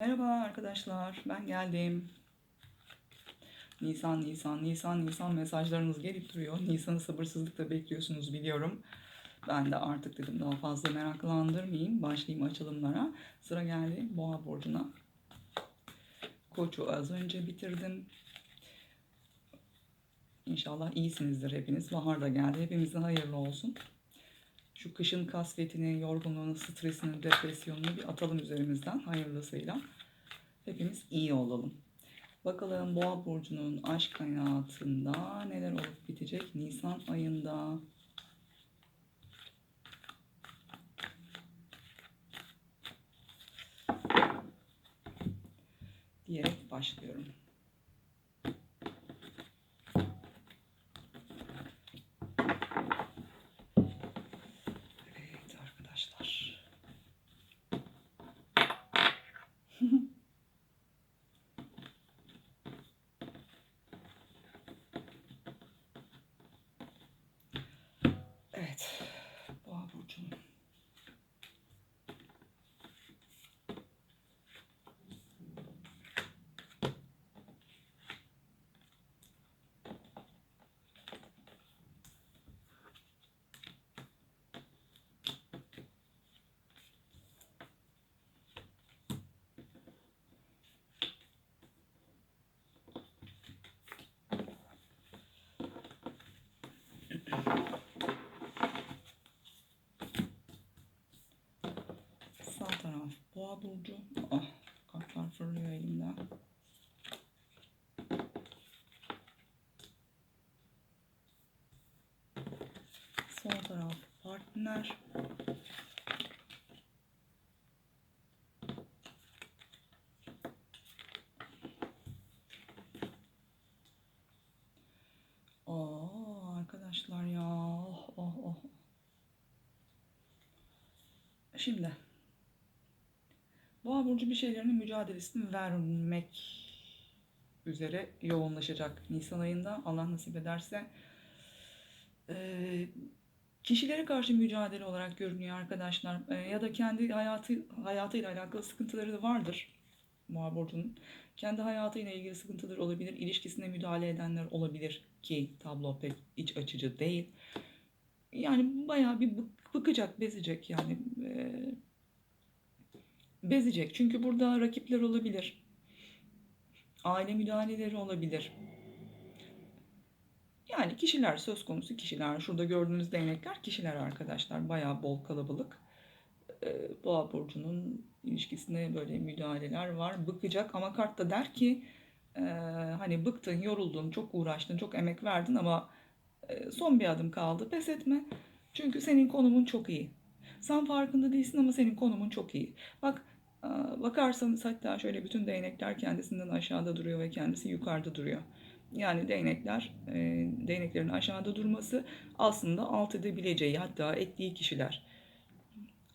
Merhaba arkadaşlar, ben geldim. Nisan, Nisan, Nisan, Nisan mesajlarınız gelip duruyor. Nisan'ı sabırsızlıkla bekliyorsunuz biliyorum. Ben de artık dedim daha fazla meraklandırmayayım. Başlayayım açılımlara. Sıra geldi Boğa Burcu'na. Koç'u az önce bitirdim. İnşallah iyisinizdir hepiniz. Bahar da geldi. Hepimize hayırlı olsun. Şu kışın kasvetini, yorgunluğunu, stresini, depresyonunu bir atalım üzerimizden hayırlısıyla. Hepimiz iyi olalım. Bakalım Boğa burcunun aşk hayatında neler olup bitecek Nisan ayında. diyerek başlıyorum. Evet arkadaşlar. Evet. Boğa burcunun sağ taraf Boğa burcu. Ah, kartlar fırlıyor elimden. Sol taraf partner. Aa arkadaşlar ya. Oh oh oh. Şimdi Boğa burcu bir şeylerin mücadelesini vermek üzere yoğunlaşacak Nisan ayında Allah nasip ederse. Ee, kişilere karşı mücadele olarak görünüyor arkadaşlar. Ee, ya da kendi hayatı hayatıyla alakalı sıkıntıları da vardır Boğa burcunun. Kendi hayatıyla ilgili sıkıntıları olabilir, ilişkisine müdahale edenler olabilir ki tablo pek iç açıcı değil. Yani bayağı bir bıkacak, bezecek yani. Ee, bezecek. Çünkü burada rakipler olabilir. Aile müdahaleleri olabilir. Yani kişiler söz konusu kişiler. Şurada gördüğünüz değnekler kişiler arkadaşlar. Bayağı bol kalabalık. Ee, Boğa burcunun ilişkisine böyle müdahaleler var. Bıkacak ama kart da der ki e, hani bıktın, yoruldun, çok uğraştın, çok emek verdin ama e, son bir adım kaldı. Pes etme. Çünkü senin konumun çok iyi. Sen farkında değilsin ama senin konumun çok iyi. Bak bakarsanız hatta şöyle bütün değnekler kendisinden aşağıda duruyor ve kendisi yukarıda duruyor. Yani değnekler, e, değneklerin aşağıda durması aslında alt edebileceği hatta ettiği kişiler.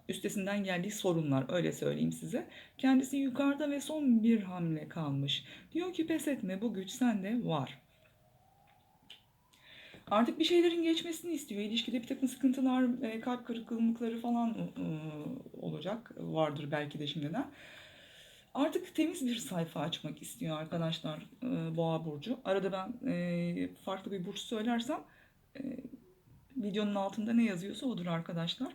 Üstesinden geldiği sorunlar öyle söyleyeyim size. Kendisi yukarıda ve son bir hamle kalmış. Diyor ki pes etme bu güç sende var. Artık bir şeylerin geçmesini istiyor. İlişkide bir takım sıkıntılar, e, kalp kırıklıkları falan e, olacak. Vardır belki de şimdiden. Artık temiz bir sayfa açmak istiyor arkadaşlar e, Boğa Burcu. Arada ben farklı bir burç söylersem videonun altında ne yazıyorsa odur arkadaşlar.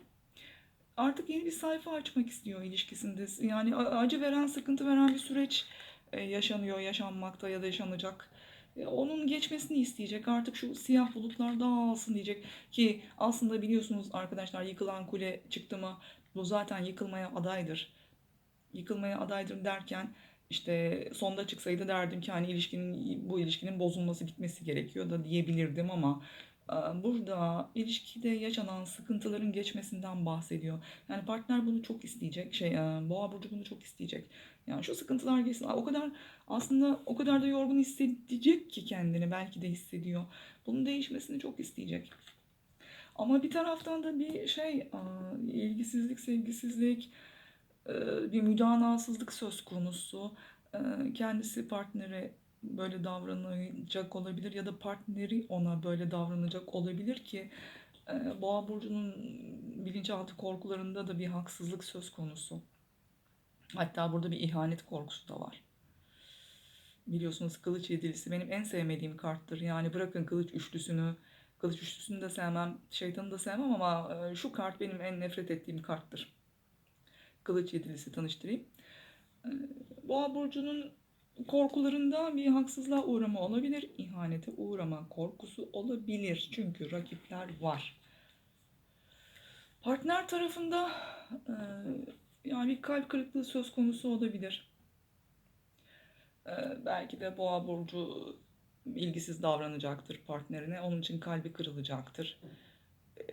Artık yeni bir sayfa açmak istiyor ilişkisinde. Yani acı veren, sıkıntı veren bir süreç yaşanıyor, yaşanmakta ya da yaşanacak. E, Onun geçmesini isteyecek. Artık şu siyah bulutlar dağılsın diyecek ki aslında biliyorsunuz arkadaşlar yıkılan kule çıktı mı bu zaten yıkılmaya adaydır. Yıkılmaya adaydır derken işte sonda çıksaydı derdim ki hani ilişkinin bu ilişkinin bozulması bitmesi gerekiyor da diyebilirdim ama burada ilişkide yaşanan sıkıntıların geçmesinden bahsediyor. Yani partner bunu çok isteyecek. Şey, e, Boğa burcu bunu çok isteyecek. Yani şu sıkıntılar geçsin. O kadar aslında o kadar da yorgun hissedecek ki kendini belki de hissediyor. Bunun değişmesini çok isteyecek. Ama bir taraftan da bir şey, e, ilgisizlik, sevgisizlik, e, bir müdanasızlık söz konusu. Kendisi partnere böyle davranacak olabilir ya da partneri ona böyle davranacak olabilir ki e, Boğa burcunun bilinçaltı korkularında da bir haksızlık söz konusu. Hatta burada bir ihanet korkusu da var. Biliyorsunuz kılıç yedilisi benim en sevmediğim karttır. Yani bırakın kılıç üçlüsünü, kılıç üçlüsünü de sevmem, şeytanı da sevmem ama e, şu kart benim en nefret ettiğim karttır. Kılıç yedilisi tanıştırayım. E, Boğa burcunun korkularında bir haksızlığa uğrama olabilir, ihanete uğrama korkusu olabilir. Çünkü rakipler var. Partner tarafında e, yani bir kalp kırıklığı söz konusu olabilir. E, belki de boğa burcu ilgisiz davranacaktır partnerine. Onun için kalbi kırılacaktır. E,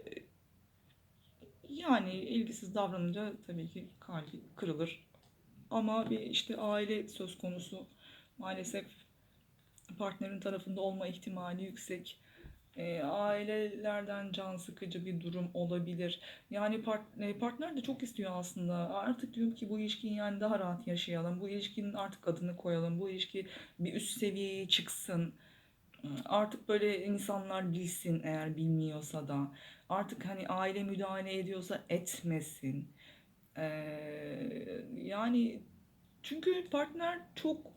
yani ilgisiz davranınca tabii ki kalbi kırılır. Ama bir işte aile söz konusu. Maalesef partnerin tarafında olma ihtimali yüksek. E, ailelerden can sıkıcı bir durum olabilir. Yani part, e, partner de çok istiyor aslında. Artık diyor ki bu ilişkiyi yani daha rahat yaşayalım. Bu ilişkinin artık adını koyalım. Bu ilişki bir üst seviyeye çıksın. E, Artık böyle insanlar bilsin eğer bilmiyorsa da. Artık hani aile müdahale ediyorsa etmesin. E, yani çünkü partner çok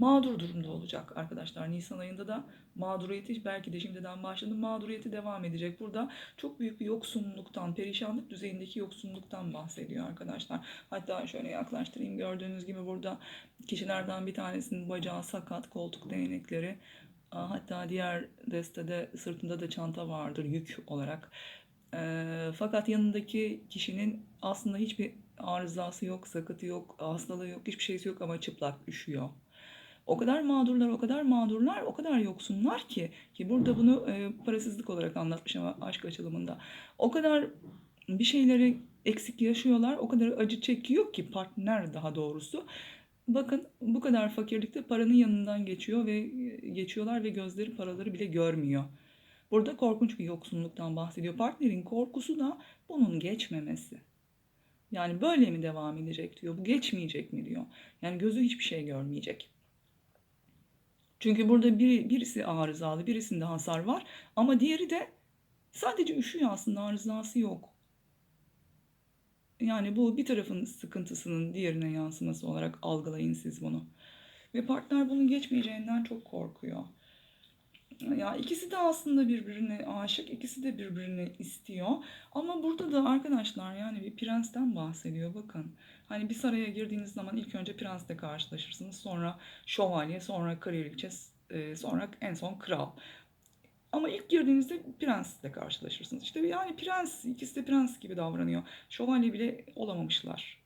mağdur durumda olacak arkadaşlar. Nisan ayında da mağduriyeti belki de şimdiden başladı. Mağduriyeti devam edecek. Burada çok büyük bir yoksunluktan, perişanlık düzeyindeki yoksunluktan bahsediyor arkadaşlar. Hatta şöyle yaklaştırayım. Gördüğünüz gibi burada kişilerden bir tanesinin bacağı sakat, koltuk değnekleri. Hatta diğer destede sırtında da çanta vardır yük olarak. Ee, fakat yanındaki kişinin aslında hiçbir arızası yok, sakatı yok, hastalığı yok, hiçbir şeysi yok ama çıplak, üşüyor. O kadar mağdurlar, o kadar mağdurlar, o kadar yoksunlar ki ki burada bunu e, parasızlık olarak anlatmış ama aşk açılımında. O kadar bir şeyleri eksik yaşıyorlar, o kadar acı çekiyor ki partner daha doğrusu. Bakın bu kadar fakirlikte paranın yanından geçiyor ve geçiyorlar ve gözleri paraları bile görmüyor. Burada korkunç bir yoksunluktan bahsediyor. Partnerin korkusu da bunun geçmemesi. Yani böyle mi devam edecek diyor. Bu geçmeyecek mi diyor. Yani gözü hiçbir şey görmeyecek. Çünkü burada biri, birisi arızalı, birisinde hasar var ama diğeri de sadece üşüyor aslında arızası yok. Yani bu bir tarafın sıkıntısının diğerine yansıması olarak algılayın siz bunu. Ve partner bunun geçmeyeceğinden çok korkuyor. Ya ikisi de aslında birbirine aşık, ikisi de birbirini istiyor. Ama burada da arkadaşlar yani bir prensten bahsediyor bakın. Hani bir saraya girdiğiniz zaman ilk önce prensle karşılaşırsınız. Sonra şövalye, sonra kraliçe, e, sonra en son kral. Ama ilk girdiğinizde prensle karşılaşırsınız. İşte yani prens, ikisi de prens gibi davranıyor. Şövalye bile olamamışlar.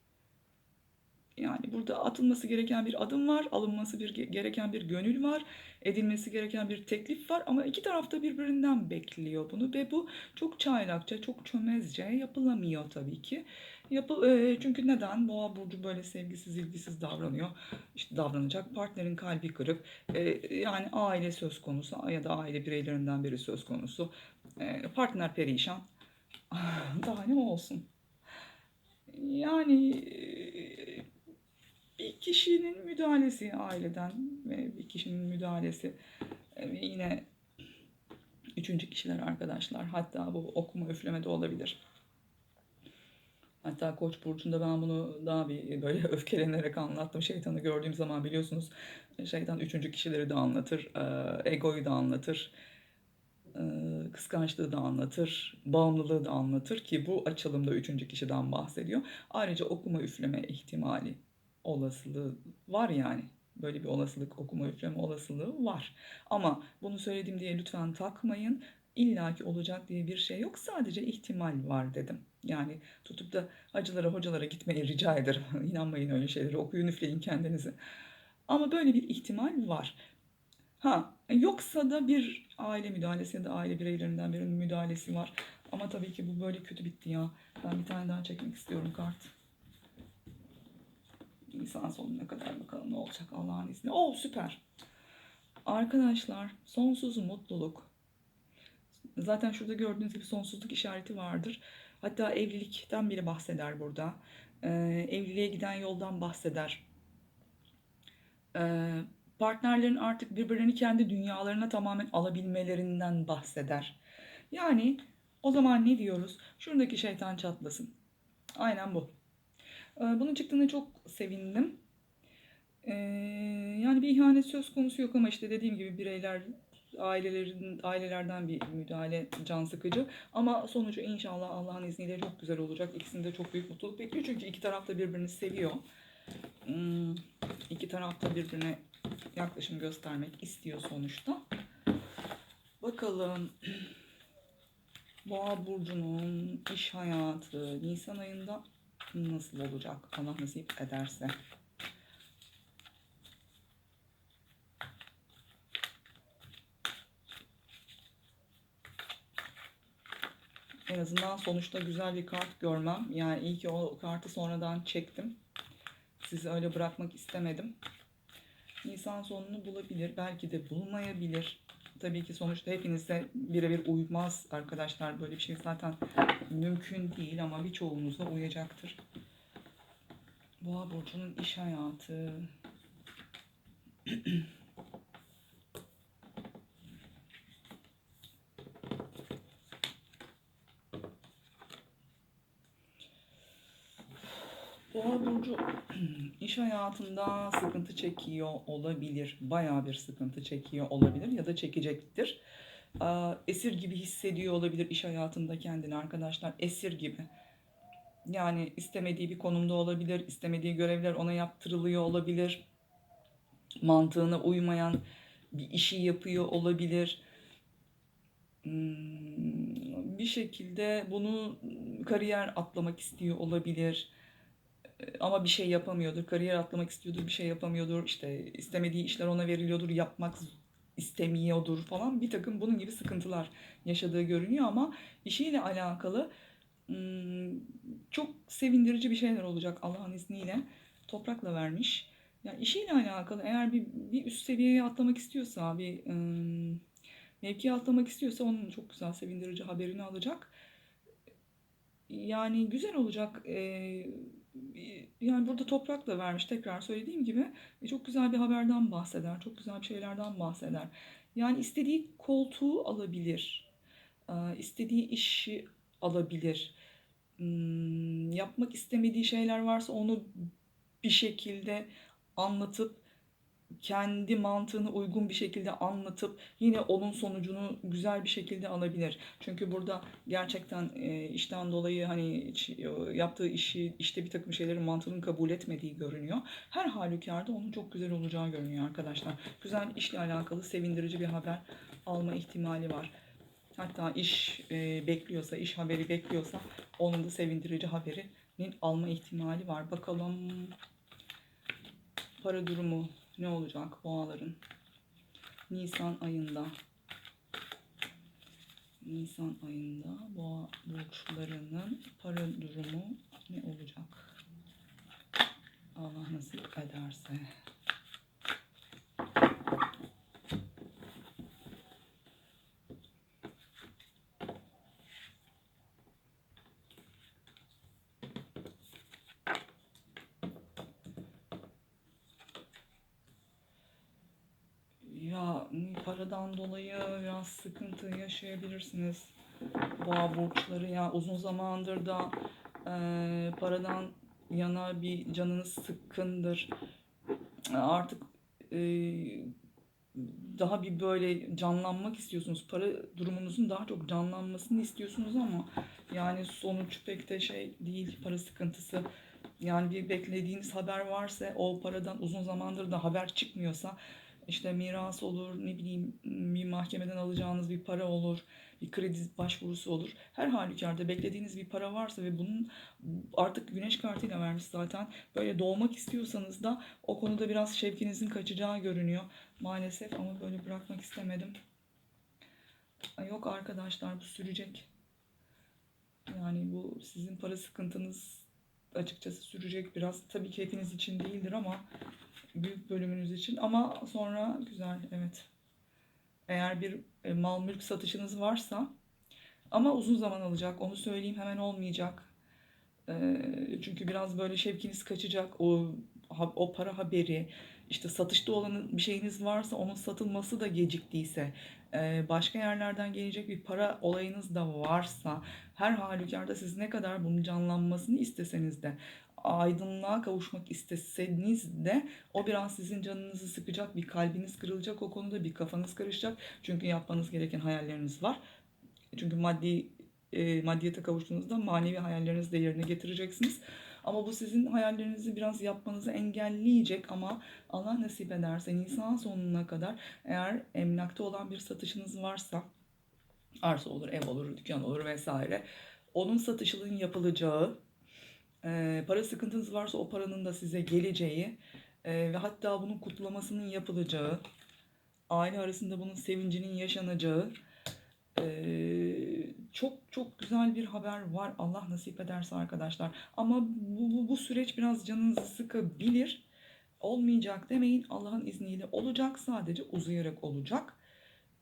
Yani burada atılması gereken bir adım var, alınması bir gereken bir gönül var, edilmesi gereken bir teklif var ama iki tarafta birbirinden bekliyor bunu ve bu çok çaylakça, çok çömezce yapılamıyor tabii ki. Yapı, e, çünkü neden? Boğa burcu böyle sevgisiz, ilgisiz davranıyor. İşte davranacak. Partnerin kalbi kırık. E, yani aile söz konusu ya da aile bireylerinden biri söz konusu. E, partner perişan. Daha ne olsun? Yani e, bir kişinin müdahalesi aileden ve bir kişinin müdahalesi ve yine üçüncü kişiler arkadaşlar. Hatta bu okuma üfleme de olabilir. Hatta Koç burcunda ben bunu daha bir böyle öfkelenerek anlattım. Şeytanı gördüğüm zaman biliyorsunuz şeytan üçüncü kişileri de anlatır, e, egoyu da anlatır, e, kıskançlığı da anlatır, bağımlılığı da anlatır ki bu açılımda üçüncü kişiden bahsediyor. Ayrıca okuma üfleme ihtimali olasılığı var yani. Böyle bir olasılık okuma üfleme olasılığı var. Ama bunu söyledim diye lütfen takmayın. İlla ki olacak diye bir şey yok. Sadece ihtimal var dedim. Yani tutup da hacılara hocalara gitmeyi rica ederim. İnanmayın öyle şeylere. Okuyun üfleyin kendinizi. Ama böyle bir ihtimal var. Ha yoksa da bir aile müdahalesi ya da aile bireylerinden birinin müdahalesi var. Ama tabii ki bu böyle kötü bitti ya. Ben bir tane daha çekmek istiyorum kart. Nisan sonuna kadar bakalım ne olacak Allah'ın izniyle. Oo süper. Arkadaşlar sonsuz mutluluk. Zaten şurada gördüğünüz gibi sonsuzluk işareti vardır. Hatta evlilikten bile bahseder burada. Ee, evliliğe giden yoldan bahseder. Ee, partnerlerin artık birbirlerini kendi dünyalarına tamamen alabilmelerinden bahseder. Yani o zaman ne diyoruz? Şuradaki şeytan çatlasın. Aynen bu. Ee, Bunun çıktığına çok sevindim. Ee, yani bir ihanet söz konusu yok ama işte dediğim gibi bireyler ailelerin ailelerden bir müdahale can sıkıcı ama sonucu inşallah Allah'ın izniyle çok güzel olacak. İkisinde çok büyük mutluluk bekliyor çünkü iki taraf da birbirini seviyor. Hmm, iki taraf da birbirine yaklaşım göstermek istiyor sonuçta. Bakalım Boğa burcunun iş hayatı Nisan ayında nasıl olacak? Allah nasip ederse. En azından sonuçta güzel bir kart görmem. Yani iyi ki o kartı sonradan çektim. Sizi öyle bırakmak istemedim. Nisan sonunu bulabilir. Belki de bulmayabilir. Tabii ki sonuçta hepinizde birebir uymaz arkadaşlar. Böyle bir şey zaten mümkün değil ama birçoğunuzda uyacaktır. Boğa burcunun iş hayatı. Boğa burcu iş hayatında sıkıntı çekiyor olabilir. Bayağı bir sıkıntı çekiyor olabilir ya da çekecektir. Esir gibi hissediyor olabilir iş hayatında kendini arkadaşlar. Esir gibi. Yani istemediği bir konumda olabilir, istemediği görevler ona yaptırılıyor olabilir. Mantığına uymayan bir işi yapıyor olabilir. Hmm, Bir şekilde bunu kariyer atlamak istiyor olabilir. Ama bir şey yapamıyordur. Kariyer atlamak istiyordur, bir şey yapamıyordur. İşte istemediği işler ona veriliyordur, yapmak istemiyordur falan. Bir takım bunun gibi sıkıntılar yaşadığı görünüyor ama işiyle alakalı çok sevindirici bir şeyler olacak Allah'ın izniyle. Toprakla vermiş. Yani işiyle alakalı eğer bir, bir üst seviyeye atlamak istiyorsa, bir ım, mevkiye atlamak istiyorsa onun çok güzel sevindirici haberini alacak. Yani güzel olacak. Ee, yani burada toprakla vermiş tekrar söylediğim gibi e, çok güzel bir haberden bahseder. Çok güzel bir şeylerden bahseder. Yani istediği koltuğu alabilir. Ee, istediği işi alabilir. Hmm, yapmak istemediği şeyler varsa onu bir şekilde anlatıp kendi mantığına uygun bir şekilde anlatıp yine onun sonucunu güzel bir şekilde alabilir. Çünkü burada gerçekten e, işten dolayı hani e, yaptığı işi işte bir takım şeylerin mantığını kabul etmediği görünüyor. Her halükarda onun çok güzel olacağı görünüyor arkadaşlar. Güzel işle alakalı sevindirici bir haber alma ihtimali var. Hatta iş e, bekliyorsa, iş haberi bekliyorsa onun da sevindirici haberinin alma ihtimali var. Bakalım para durumu ne olacak boğaların? Nisan ayında. Nisan ayında boğa burçlarının para durumu ne olacak? Allah nasip ederse. Ya paradan dolayı biraz sıkıntı yaşayabilirsiniz. Boğa burçları ya uzun zamandır da e, paradan yana bir canınız sıkkındır. E, Artık e, daha bir böyle canlanmak istiyorsunuz. Para durumunuzun daha çok canlanmasını istiyorsunuz ama yani sonuç pek de şey değil para sıkıntısı. Yani bir beklediğiniz haber varsa o paradan uzun zamandır da haber çıkmıyorsa işte miras olur, ne bileyim bir mahkemeden alacağınız bir para olur, bir kredi başvurusu olur. Her halükarda beklediğiniz bir para varsa ve bunun artık güneş kartıyla vermiş zaten. Böyle doğmak istiyorsanız da o konuda biraz şevkinizin kaçacağı görünüyor maalesef ama böyle bırakmak istemedim. Yok arkadaşlar bu sürecek. Yani bu sizin para sıkıntınız açıkçası sürecek biraz. Tabii ki hepiniz için değildir ama büyük bölümünüz için ama sonra güzel evet. Eğer bir e, mal mülk satışınız varsa ama uzun zaman alacak onu söyleyeyim hemen olmayacak. E, çünkü biraz böyle şevkiniz kaçacak o o para haberi işte satışta olan bir şeyiniz varsa onun satılması da geciktiyse e, başka yerlerden gelecek bir para olayınız da varsa her halükarda siz ne kadar bunun canlanmasını isteseniz de aydınlığa kavuşmak isteseniz de o biraz sizin canınızı sıkacak, bir kalbiniz kırılacak o konuda, bir kafanız karışacak. Çünkü yapmanız gereken hayalleriniz var. Çünkü maddi e, maddiyete kavuştuğunuzda manevi hayallerinizi de yerine getireceksiniz. Ama bu sizin hayallerinizi biraz yapmanızı engelleyecek ama Allah nasip ederse Nisan sonuna kadar eğer emlakta olan bir satışınız varsa arsa olur, ev olur, dükkan olur vesaire. Onun satışının yapılacağı, e, para sıkıntınız varsa o paranın da size geleceği e, ve hatta bunun kutlamasının yapılacağı, aile arasında bunun sevincinin yaşanacağı e, çok çok güzel bir haber var. Allah nasip ederse arkadaşlar. Ama bu, bu, bu süreç biraz canınızı sıkabilir. Olmayacak demeyin. Allah'ın izniyle olacak. Sadece uzayarak olacak.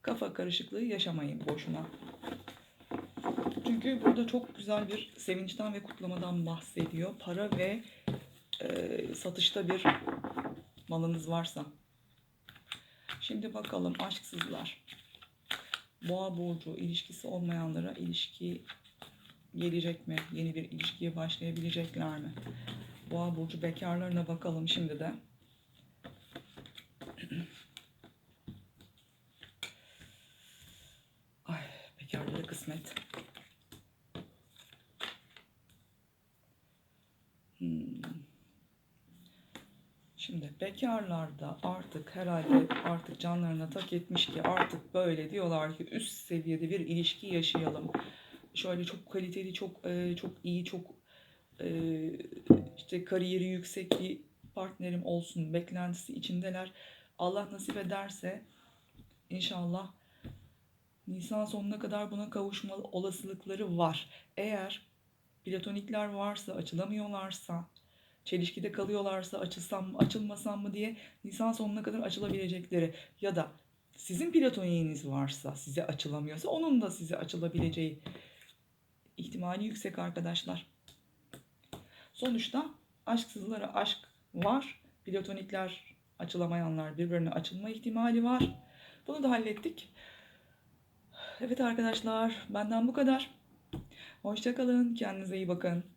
Kafa karışıklığı yaşamayın boşuna. Çünkü burada çok güzel bir sevinçten ve kutlamadan bahsediyor. Para ve e, satışta bir malınız varsa. Şimdi bakalım aşksızlar. Boğa burcu ilişkisi olmayanlara ilişki gelecek mi? Yeni bir ilişkiye başlayabilecekler mi? Boğa burcu bekarlarına bakalım şimdi de. Ay bekarlara kısmet. Şimdi bekarlarda artık herhalde artık canlarına tak etmiş ki artık böyle diyorlar ki üst seviyede bir ilişki yaşayalım. Şöyle çok kaliteli, çok e, çok iyi, çok e, işte kariyeri yüksek bir partnerim olsun beklentisi içindeler. Allah nasip ederse inşallah Nisan sonuna kadar buna kavuşma olasılıkları var. Eğer platonikler varsa, açılamıyorlarsa, çelişkide kalıyorlarsa açılsam mı, açılmasam mı diye Nisan sonuna kadar açılabilecekleri ya da sizin platoniğiniz varsa, size açılamıyorsa onun da size açılabileceği ihtimali yüksek arkadaşlar. Sonuçta aşksızlara aşk var. Platonikler açılamayanlar birbirine açılma ihtimali var. Bunu da hallettik. Evet arkadaşlar benden bu kadar. Hoşçakalın. Kendinize iyi bakın.